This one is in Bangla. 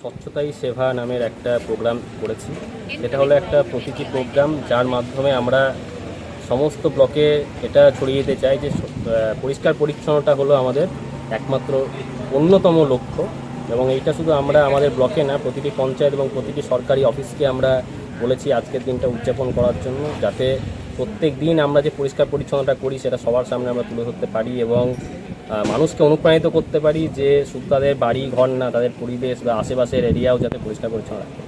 স্বচ্ছতাই সেবা নামের একটা প্রোগ্রাম করেছি। এটা হলো একটা প্রতীকী প্রোগ্রাম, যার মাধ্যমে আমরা সমস্ত ব্লকে এটা ছড়িয়ে দিতে চাই যে পরিষ্কার পরিচ্ছন্নতা হলো আমাদের একমাত্র অন্যতম লক্ষ্য। এবং এইটা শুধু আমরা আমাদের ব্লকে না, প্রতিটি পঞ্চায়েত এবং প্রতিটি সরকারি অফিসকে আমরা বলেছি আজকের দিনটা উদযাপন করার জন্য, যাতে প্রত্যেক দিন আমরা যে পরিষ্কার পরিচ্ছন্নতা করি সেটা সবার সামনে আমরা তুলে ধরতে পারি এবং মানুষকে অনুপ্রাণিত করতে পারি যে শুধু তাদের বাড়ি, ঘর না, তাদের পরিবেশ বা আশেপাশের এরিয়াও যাতে পরিষ্কার পরিচ্ছন্ন রাখে।